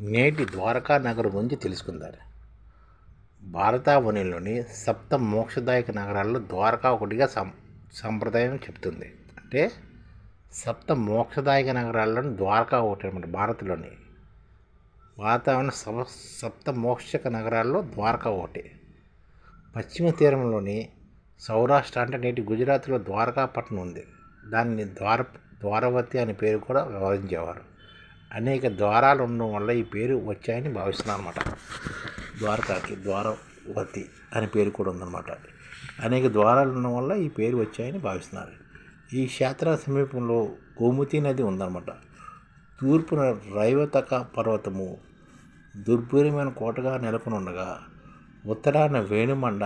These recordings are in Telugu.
నేటి ద్వారకా నగరం గురించి తెలుసుకుందారు. భారతావనిలోని సప్త మోక్షదాయక నగరాల్లో ద్వారకా ఒకటిగా సం సంప్రదాయం చెప్తుంది అంటే సప్త మోక్షదాయక నగరాల్లోని ద్వారకా ఒకటి అనమాట భారత్లోని. వాతావరణ సమ సప్త మోక్షక నగరాల్లో ద్వారకా ఒకటి. పశ్చిమ తీరంలోని సౌరాష్ట్ర అంటే నేటి గుజరాత్లో ద్వారకాపట్నం ఉంది. దాన్ని ద్వార ద్వారవతి అనే పేరు కూడా వ్యవహరించేవారు. అనేక ద్వారాలు ఉండడం వల్ల ఈ పేరు వచ్చాయని భావిస్తున్నారు అనమాట ద్వారకాకి ద్వారవతి అనే పేరు కూడా ఉందన్నమాట. అనేక ద్వారాలు ఉండడం వల్ల ఈ పేరు వచ్చాయని భావిస్తున్నారు. ఈ క్షేత్ర సమీపంలో గోమతి నది ఉందన్నమాట. తూర్పున రైవతక పర్వతము దుర్భూరమైన కోటగా నెలకొని ఉండగా ఉత్తరాన వేణుమండ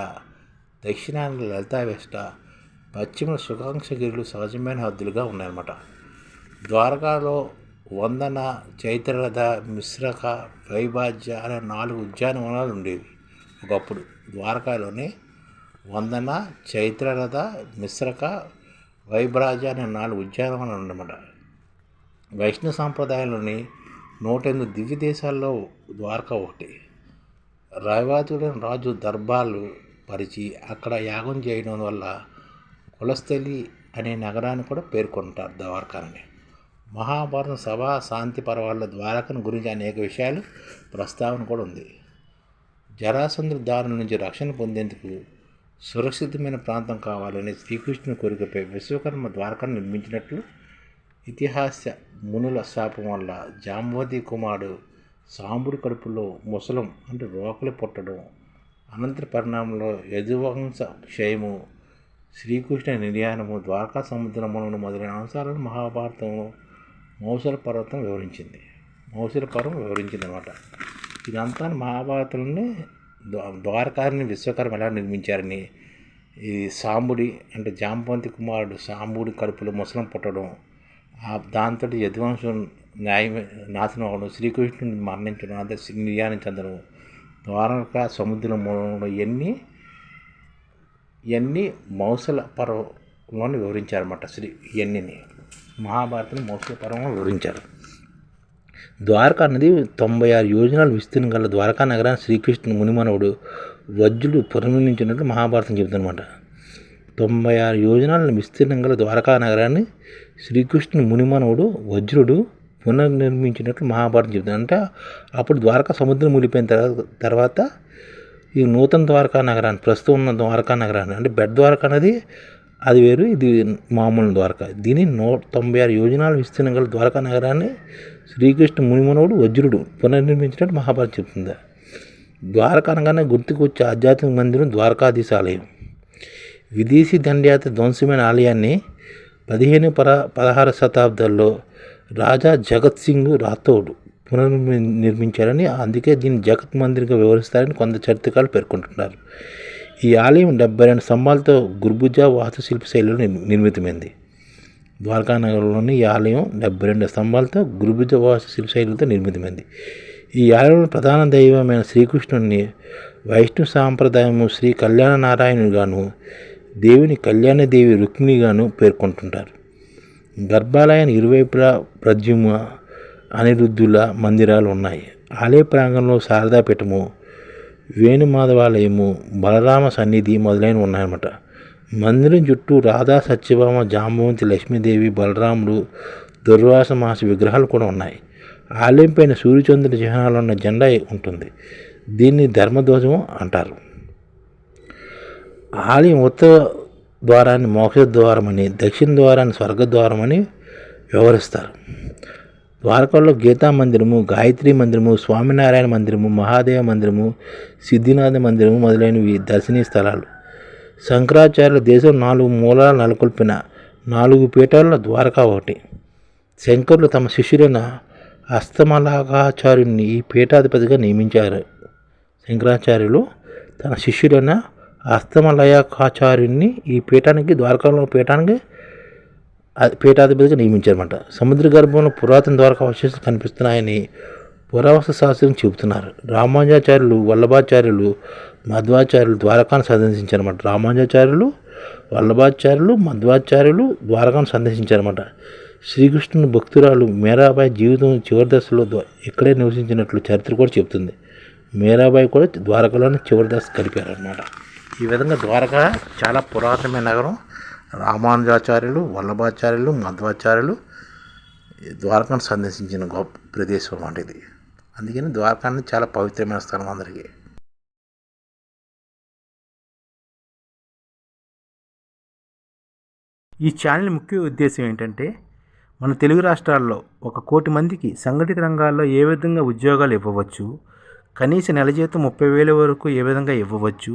దక్షిణాన లలితావేష్ట పశ్చిమ సుఖాంక్షగిరులు సహజమైన హద్దులుగా ఉన్నాయన్నమాట. ద్వారకాలో వందన చైత్రరథ మిశ్రక వైభాజ్య అనే నాలుగు ఉద్యానవనాలు ఉండేవి. ఒకప్పుడు ద్వారకాలోనే వందన చైత్రరథ మిశ్రక వైభ్రాజ అనే నాలుగు ఉద్యానవనాలు ఉండమాట. వైష్ణవ సాంప్రదాయంలోని నూట ఎనిమిది దివ్య దేశాల్లో ద్వారక ఒకటి. రాయవాతుడైన రాజు దర్బార్లు పరిచి అక్కడ యాగం చేయడం వల్ల కులస్థలి అనే నగరాన్ని కూడా పేర్కొంటారు ద్వారకాని మహాభారతం సభా శాంతి పర్వాల ద్వారకను గురించి అనేక విషయాలు ప్రస్తావన కూడా ఉంది. జరాసంద్ర దారుల నుంచి రక్షణ పొందేందుకు సురక్షితమైన ప్రాంతం కావాలని శ్రీకృష్ణుని కోరికపై విశ్వకర్మ ద్వారకను నిర్మించినట్లు ఇతిహాస మునుల శాపం వల్ల జాంబవతి కుమారుడు సాంబుడి కడుపులో ముసలం అంటే రోకలు పుట్టడం అనంతర పరిణామంలో యదువంశ క్షయము శ్రీకృష్ణ నిర్యాణము ద్వారకా సముద్రములను మొదలైన అంశాలను మహాభారతంలో మౌసల పర్వతం వివరించింది. మౌసల పర్వం వివరించింది అనమాట ఇదంతా మహాభారతంలోనే ద్వారకాని విశ్వకర్మ ఎలా నిర్మించారని ఈ సాంబుడి అంటే జాంపంతి కుమారుడు సాంబుడి కడుపులో ముసలం పుట్టడం దాంతో యదువంశం న్యాయం నాశనం అవ్వడం శ్రీకృష్ణుని మరణించడం అంటే నిర్యాణం చెందడం ద్వారక సముద్రం మూలంలో ఇవన్నీ ఇవన్నీ మౌసల పర్వంలోని వివరించారన్నమాట శ్రీ ఇవన్నీ మహాభారతం మౌసల పర్వం వివరించారు. ద్వారకా నది తొంభై ఆరు యోజనాలు విస్తీర్ణం గల ద్వారకా నగరాన్ని శ్రీకృష్ణుని మునిమనవుడు వజ్రుడు పునర్మించినట్లు మహాభారతం చెబుతుందన్నమాట. తొంభై ఆరు యోజనాలను విస్తీర్ణం గల ద్వారకా నగరాన్ని శ్రీకృష్ణుని మునిమనవుడు వజ్రుడు పునర్నిర్మించినట్లు మహాభారతం చెబుతుంది. అంటే అప్పుడు ద్వారకా సముద్రం మునిపోయిన తర్వాత తర్వాత ఈ నూతన ద్వారకా నగరాన్ని ప్రస్తుతం ఉన్న ద్వారకా నగరాన్ని అంటే బెడ్ ద్వారకా అనేది అది వేరు ఇది మామూలు ద్వారకా. దీని నూట తొంభై ఆరు యోజనాలు విస్తీర్ణం గల ద్వారకా నగరాన్ని శ్రీకృష్ణ మునిమనవుడు వజ్రుడు పునర్నిర్మించినట్టు మహాభారత చెప్తుంది. ద్వారకా అనగానే గుర్తుకు వచ్చే ఆధ్యాత్మిక మందిరం ద్వారకాధీశ ఆలయం విదేశీ దండయాత్ర ధ్వంసమైన ఆలయాన్ని పదిహేను పర పదహారు శతాబ్దాల్లో రాజా జగత్ సింగ్ రాథోడ్ పునర్నిర్మించారని నిర్మించారని అందుకే దీన్ని జగత్ మందిర్గా వివరిస్తారని కొంత చరిత్రకారులు పేర్కొంటున్నారు. ఈ ఆలయం డెబ్బై రెండు స్తంభాలతో గుర్బుజ వాస్తుశిల్ప శైలిలో నిర్మితమైంది. ద్వారకానగర్లోని ఈ ఆలయం డెబ్బై రెండు స్తంభాలతో గురుబుజ వాస్తుశిల్ప శైలితో నిర్మితమైంది. ఈ ఆలయంలో ప్రధాన దైవమైన శ్రీకృష్ణుని వైష్ణవ సాంప్రదాయము శ్రీ కళ్యాణ నారాయణుగాను దేవిని కళ్యాణదేవి రుక్మిణిగాను పేర్కొంటుంటారు. గర్భాలయాన్ని ఇరువైపులా ప్రద్యుమ అనిరుద్ధుల మందిరాలు ఉన్నాయి. ఆలయ ప్రాంగణంలో శారదాపీఠము వేణుమాధవాలయము బలరామ సన్నిధి మొదలైన ఉన్నాయన్నమాట. మందిరం చుట్టూ రాధా సత్యభామ జాంబవంతి లక్ష్మీదేవి బలరాముడు దుర్వాస మాస విగ్రహాలు కూడా ఉన్నాయి. ఆలయం పైన సూర్యచంద్రుడి చిహ్నాలు ఉన్న జెండా ఉంటుంది. దీన్ని ధర్మధ్వజం అంటారు. ఆలయం ఉత్తర ద్వారాన్ని మోక్ష ద్వారమని దక్షిణ ద్వారాన్ని స్వర్గద్వారమని వివరిస్తారు. ద్వారకలో గీతా మందిరము గాయత్రి మందిరము స్వామినారాయణ మందిరము మహాదేవ మందిరము సిద్ధినాథ మందిరము మొదలైనవి దర్శనీయ స్థలాలు. శంకరాచార్యుల దేశం నాలుగు మూలాలు నెలకొల్పిన నాలుగు పీఠాల ద్వారకా ఒకటి. శంకరులు తమ శిష్యులైన అస్తమలాకాచార్యుని ఈ పీఠాధిపతిగా నియమించారు. శంకరాచార్యులు తన శిష్యుడైన అస్తమలయాకాచార్యుని ఈ పీఠానికి ద్వారకాలో పీఠానికి పీఠాధిపతిగా నియమించారన్నమాట. సముద్ర గర్భంలో పురాతన ద్వారకా అవశేషాలు కనిపిస్తున్నాయని పురావస్తు శాస్త్రం చెబుతున్నారు. రామానుజాచార్యులు వల్లభాచార్యులు మధ్వాచార్యులు ద్వారకాను సందర్శించారన్నమాట. రామానుజాచార్యులు వల్లభాచార్యులు మధ్వాచార్యులు ద్వారకాను సందర్శించారన్నమాట. శ్రీకృష్ణుని భక్తురాలు మీరాబాయి జీవితం చివరి దశలో ఇక్కడే నివసించినట్లు చరిత్ర కూడా చెబుతుంది. మీరాబాయి కూడా ద్వారకలోనే చివరి దశ గడిపారనమాట ఈ విధంగా ద్వారక చాలా పురాతనమైన నగరం. రామానుజాచార్యులు వల్లభాచార్యులు మధ్వాచార్యులు ద్వారకాను సందర్శించిన గొప్ప ప్రదేశం వంటిది అందుకని ద్వారకాన్ని చాలా పవిత్రమైన స్థలం అందరికీ. ఈ ఛానల్ ముఖ్య ఉద్దేశం ఏంటంటే మన తెలుగు రాష్ట్రాల్లో ఒక కోటి మందికి సంఘటిత రంగాల్లో ఏ విధంగా ఉద్యోగాలు ఇవ్వవచ్చు కనీస నెల జీతం ముప్పై వేల వరకు ఏ విధంగా ఇవ్వవచ్చు